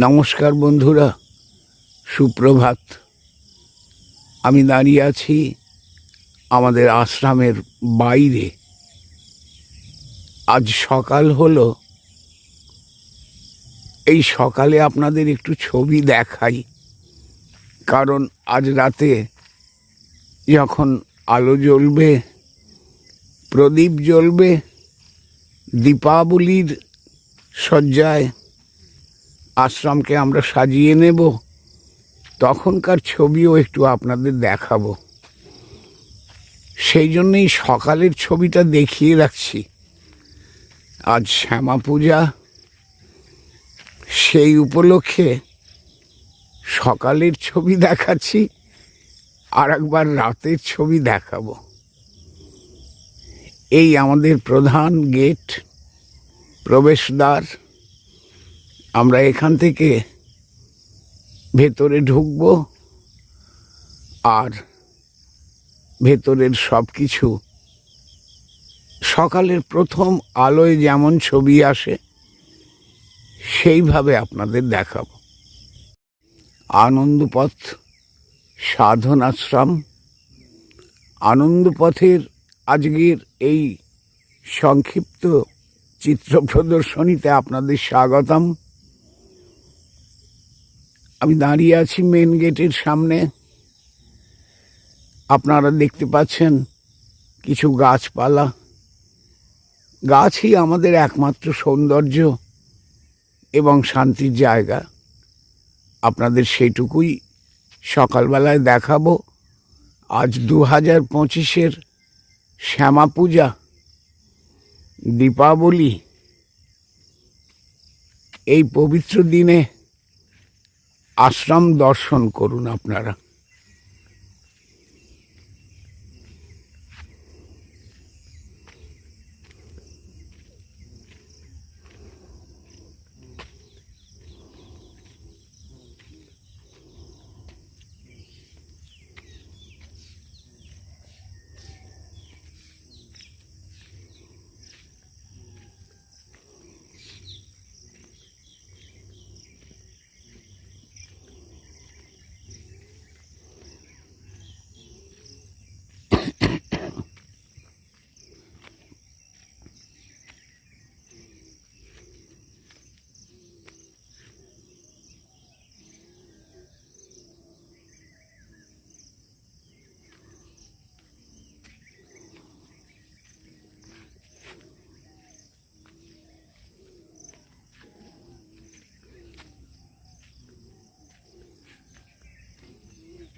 নমস্কার বন্ধুরা, সুপ্রভাত। আমি দাঁড়িয়ে আছি আমাদের আশ্রমের বাইরে। আজ সকাল হলো। এই সকালে আপনাদের একটু ছবি দেখাই। কারণ আজ রাতে যখন আলো জ্বলবে, প্রদীপ জ্বলবে, দীপাবলির সজ্জায় আশ্রমকে আমরা সাজিয়ে নেব। তখনকার ছবিও একটু আপনাদের দেখাবো। সেই জন্যই সকালের ছবিটা দেখিয়ে রাখছি। আজ শ্যামা পূজা। সেই উপলক্ষে সকালের ছবি দেখাচ্ছি আর একবার রাতের ছবি দেখাবো। এই আমাদের প্রধান গেট, প্রবেশদ্বার। আমরা এখান থেকে ভেতরে ঢুকব আর ভেতরের সব কিছু সকালের প্রথম আলোয় যেমন ছবি আসে, সেইভাবে আপনাদের দেখাবো। আনন্দপথ সাধন আশ্রম আনন্দপথের আজকের এই সংক্ষিপ্ত চিত্র প্রদর্শনীতে আপনাদের স্বাগতম। আমি দাঁড়িয়ে আছি মেন গেটের সামনে। আপনারা দেখতে পাচ্ছেন কিছু গাছপালা। গাছই আমাদের একমাত্র সৌন্দর্য এবং শান্তির জায়গা। আপনাদের সেইটুকুই সকালবেলায় দেখাবো। আজ দু হাজার পঁচিশের শ্যামা পূজা, দীপাবলি। এই পবিত্র দিনে আশ্রম দর্শন করুন আপনারা।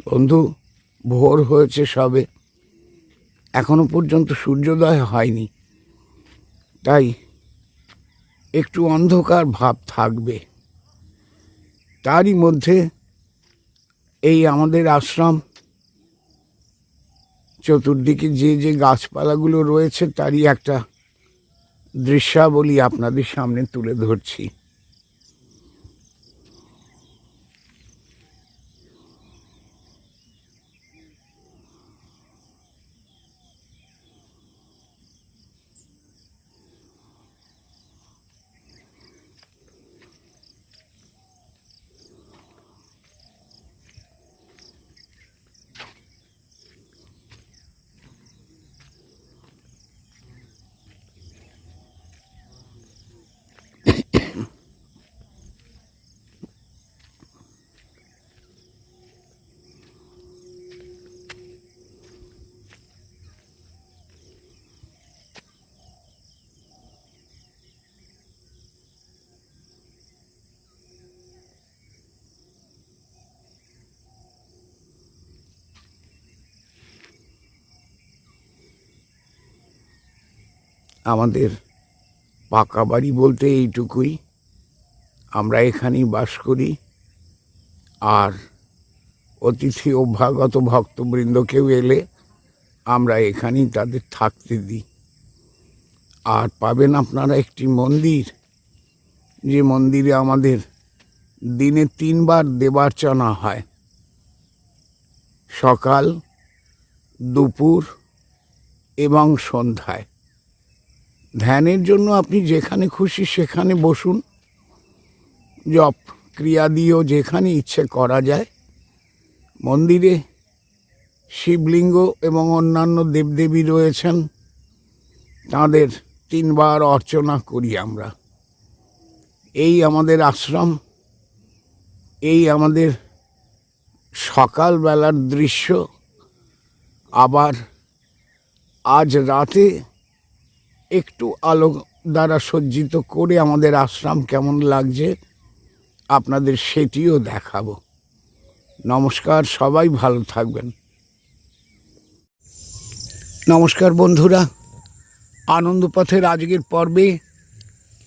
বন্ধু, ভোর হয়েছে সবে। এখনও পর্যন্ত সূর্যোদয় হয়নি। তাই একটু অন্ধকার ভাব থাকবে। তারই মধ্যে এই আমাদের আশ্রম, চতুর্দিকে যে যে গাছপালাগুলো রয়েছে, তারই একটা দৃশ্যাবলী আপনাদের সামনে তুলে ধরছি। আমাদের পাকা বাড়ি বলতে এইটুকুই। আমরা এখানেই বাস করি। আর অতিথি অভ্যাগত ভক্তবৃন্দকেও এলে আমরা এখানেই তাদের থাকতে দিই। আর পাবেন আপনারা একটি মন্দির। যে মন্দিরে আমাদের দিনে তিনবার দেবার্চনা হয়। সকাল, দুপুর এবং সন্ধ্যায়। ধ্যানের জন্য আপনি যেখানে খুশি সেখানে বসুন। জপ, ক্রিয়া দিয়েও যেখানে ইচ্ছে করা যায়। মন্দিরে শিবলিঙ্গ এবং অন্যান্য দেবদেবী রয়েছেন। তাঁদের তিনবার অর্চনা করি আমরা। এই আমাদের আশ্রম, এই আমাদের সকালবেলার দৃশ্য। আবার আজ রাতে একটু আলো দ্বারা সজ্জিত করে আমাদের আশ্রম কেমন লাগছে, আপনাদের সেটিও দেখাবো। নমস্কার, সবাই ভালো থাকবেন। নমস্কার বন্ধুরা, আনন্দপথের আজকের পর্বে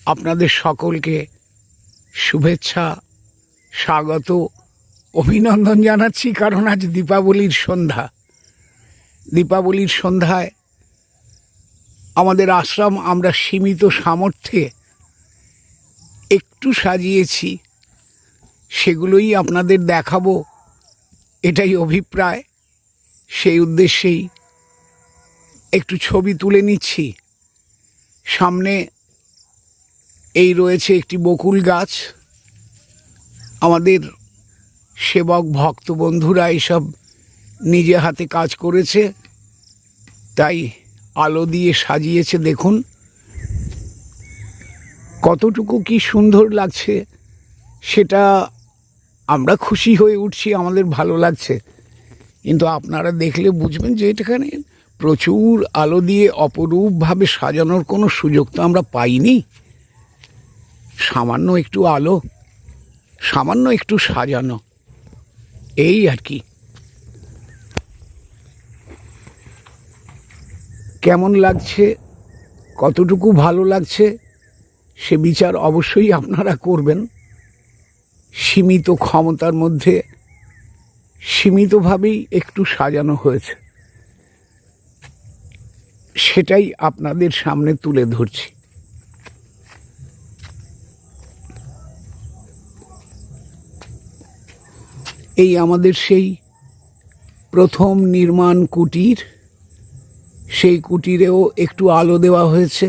আপনাদের সকলকে শুভেচ্ছা, স্বাগত, অভিনন্দন জানাচ্ছি, কারণ আজ দীপাবলির সন্ধ্যা। দীপাবলির সন্ধ্যায় আমাদের আশ্রম আমরা সীমিত সামর্থ্যে একটু সাজিয়েছি, সেগুলোই আপনাদের দেখাবো, এটাই অভিপ্রায়। সেই উদ্দেশ্যেই একটু ছবি তুলে নিচ্ছি। সামনে এই রয়েছে একটি বকুল গাছ। আমাদের সেবক ভক্ত বন্ধুরা এইসব নিজে হাতে কাজ করেছে, তাই আলো দিয়ে সাজিয়েছে, দেখুন। কতটুকু কি সুন্দর লাগছে, সেটা আমরা খুশি হয়ে উঠছি, আমাদের ভালো লাগছে। কিন্তু আপনারা দেখলে বুঝবেন যে এটাখানে প্রচুর আলো দিয়ে অপরূপভাবে সাজানোর কোনো সুযোগ তো আমরা পাইনি। সামান্য একটু আলো, সামান্য একটু সাজানো, এই আর কি। কেমন লাগছে, কতটুকু ভালো লাগছে, সে বিচার অবশ্যই আপনারা করবেন। সীমিত ক্ষমতার মধ্যে সীমিতভাবেই একটু সাজানো হয়েছে। সেটাই আপনাদের সামনে তুলে ধরছি। এই আমাদের সেই প্রথম নির্মাণ কুটির সেই কুটিরেও একটু আলো দেওয়া হয়েছে।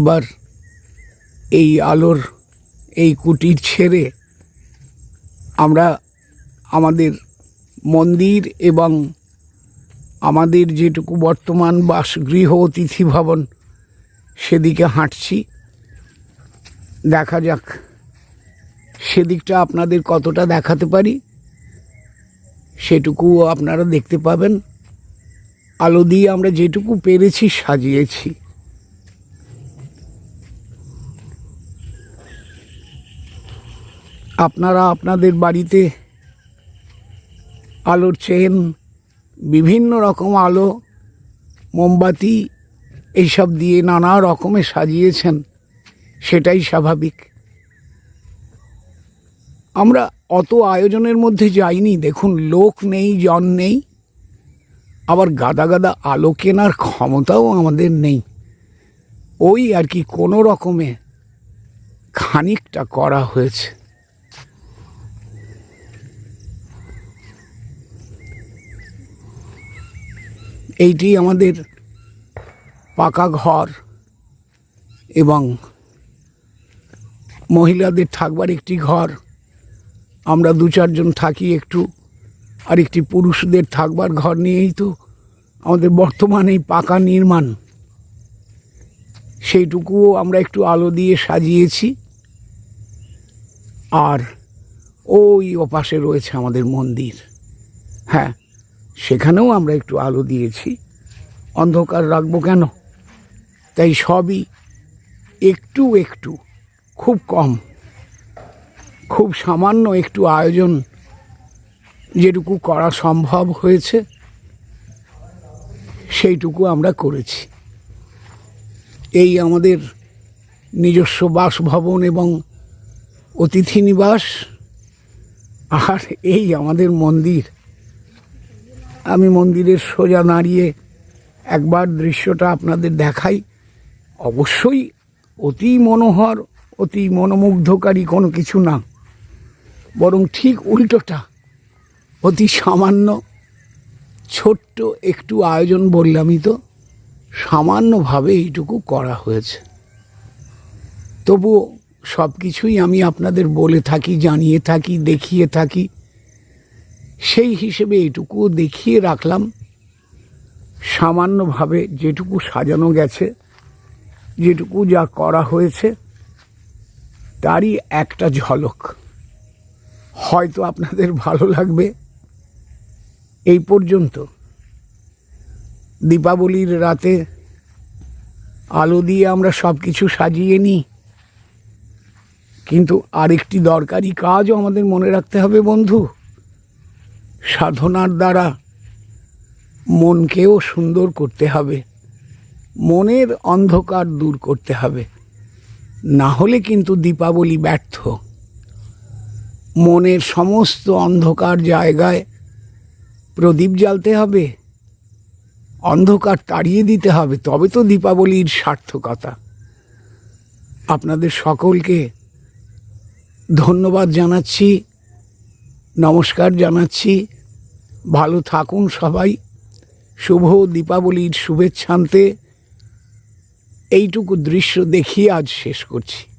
এবার এই আলোর, এই কুটির ছেড়ে আমরা আমাদের মন্দির এবং আমাদের যেটুকু বর্তমান বাসগৃহ, অতিথি ভবন, সেদিকে হাঁটছি। দেখা যাক সেদিকটা আপনাদের কতটা দেখাতে পারি। সেটুকুও আপনারা দেখতে পাবেন। আলো দিয়ে আমরা যেটুকু পেরেছি, সাজিয়েছি। আপনারা আপনাদের বাড়িতে আলোর চেন, বিভিন্ন রকম আলো, মোমবাতি, এইসব দিয়ে নানা রকমে সাজিয়েছেন, সেটাই স্বাভাবিক। আমরা অত আয়োজনের মধ্যে যাইনি, দেখুন, লোক নেই, জন নেই, আবার গাদা গাদা আলো কেনার ক্ষমতাও আমাদের নেই। ওই আর কি কোনো রকমে খানিকটা করা হয়েছে। এইটি আমাদের পাকা ঘর এবং মহিলাদের থাকবার একটি ঘর। আমরা দু চারজন থাকি একটু, আর একটি পুরুষদের থাকবার ঘর নিয়েই তো আমাদের বর্তমানে এই পাকা নির্মাণ। সেইটুকুও আমরা একটু আলো দিয়ে সাজিয়েছি। আর ওই ওপাশে রয়েছে আমাদের মন্দির। হ্যাঁ সেখানেও আমরা একটু আলো দিয়েছি। অন্ধকার রাখব কেন? তাই সবই একটু একটু, খুব কম, খুব সামান্য একটু আয়োজন যেটুকু করা সম্ভব হয়েছে, সেইটুকু আমরা করেছি। এই আমাদের নিজস্ব বাসভবন এবং অতিথি নিবাস, আর এই আমাদের মন্দির। আমি মন্দিরের সোজা দাঁড়িয়ে একবার দৃশ্যটা আপনাদের দেখাই। অবশ্যই অতি মনোহর, অতি মনোমুগ্ধকারী কোনো কিছু না। বরং ঠিক উল্টোটা, অতি সামান্য, ছোট্ট একটু আয়োজন বললামই তো, সামান্যভাবে এইটুকু করা হয়েছে। তবুও সব কিছুই আমি আপনাদের বলে থাকি, জানিয়ে থাকি, দেখিয়ে থাকি। সেই হিসেবে এইটুকুও দেখিয়ে রাখলাম। সামান্যভাবে যেটুকু সাজানো গেছে, যেটুকু যা করা হয়েছে, তারই একটা ঝলক। হয়তো আপনাদের ভালো লাগবে। এই পর্যন্ত। দীপাবলির রাতে আলো দিয়ে আমরা সব কিছু সাজিয়ে নিই। কিন্তু আরেকটি দরকারি কাজও আমাদের মনে রাখতে হবে বন্ধু। সাধনার দ্বারা মনকেও সুন্দর করতে হবে। মনের অন্ধকার দূর করতে হবে। না হলে কিন্তু দীপাবলি ব্যর্থ। মনের সমস্ত অন্ধকার জায়গায় প্রদীপ জ্বালতে হবে। অন্ধকার তাড়িয়ে দিতে হবে। তবে তো দীপাবলির সার্থকতা। আপনাদের সকলকে ধন্যবাদ জানাচ্ছি। নমস্কার জানাচ্ছি। ভালো থাকুন সবাই। শুভ দীপাবলির শুভেচ্ছান্তে। এইটুকু দৃশ্য দেখিয়ে আজ শেষ করছি।